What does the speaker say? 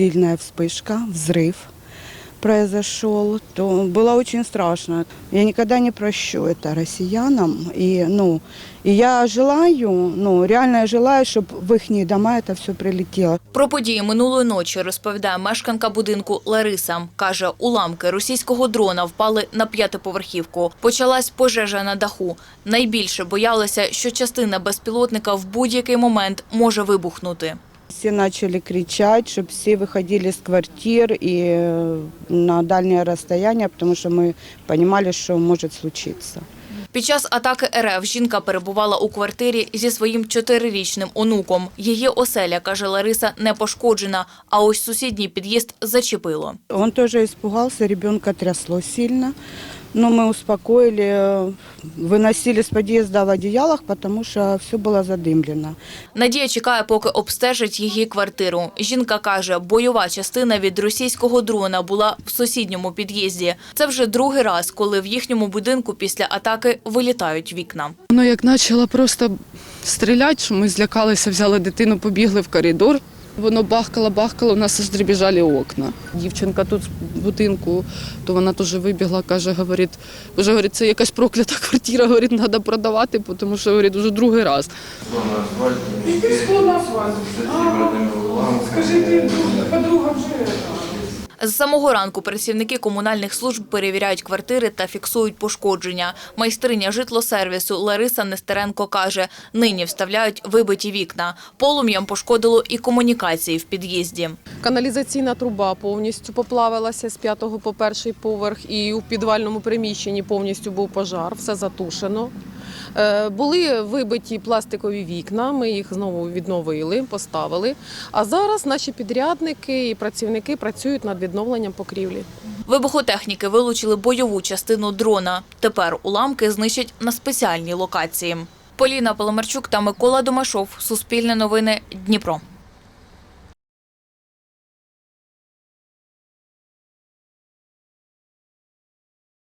сильная вспышка, взрыв произошел, то было очень страшно. Я никогда не прощу это россиянам. И, ну, и я желаю, ну, реально я желаю, чтобы в их дома это все прилетело. Про події минулої ночі розповідає мешканка будинку Лариса. Каже, уламки російського дрона впали на п'ятиповерхівку. Почалась пожежа на даху. Найбільше боялися, що частина безпілотника в будь-який момент може вибухнути. Все начали кричать, чтобы все выходили из квартир и э, на дальнее расстояние, потому что мы понимали, что может случиться. Під час атаки РФ жінка перебувала у квартирі зі своїм чотирирічним онуком. Її оселя, каже Лариса, не пошкоджена, а ось сусідній під'їзд зачепило. Он тоже испугался, ребенка трясло сильно. Но мы успокоили, э, выносили с подъезда в одеялах, потому что все было задымлено. Надія чекає, поки обстежать її квартиру. Жінка каже, бойова частина від російського дрона була в сусідньому під'їзді. Це вже другий раз, коли в їхньому будинку після атаки вилітають вікна. Воно як почало просто стріляти, що ми злякалися, взяли дитину, побігли в коридор. Воно бахкало, бахкало, у нас аж окна. Дівчинка тут з будинку, то вона теж вибігла, каже, говорить, вже говорить, це якась проклята квартира, говорить, треба продавати, тому що говорить, вже другий раз. З самого ранку працівники комунальних служб перевіряють квартири та фіксують пошкодження. Майстриня житлосервісу Лариса Нестеренко каже, нині вставляють вибиті вікна. Полум'ям пошкодило і комунікації в під'їзді. Каналізаційна труба повністю поплавилася з п'ятого по перший поверх, і у підвальному приміщенні повністю був пожар, все затушено. Е, Були вибиті пластикові вікна, ми їх знову відновили, поставили. А зараз наші підрядники і працівники працюють над відновленням покрівлі. Вибухотехніки вилучили бойову частину дрона. Тепер уламки знищать на спеціальній локації. Поліна Поломарчук та Микола Домашов. Суспільне новини. Дніпро.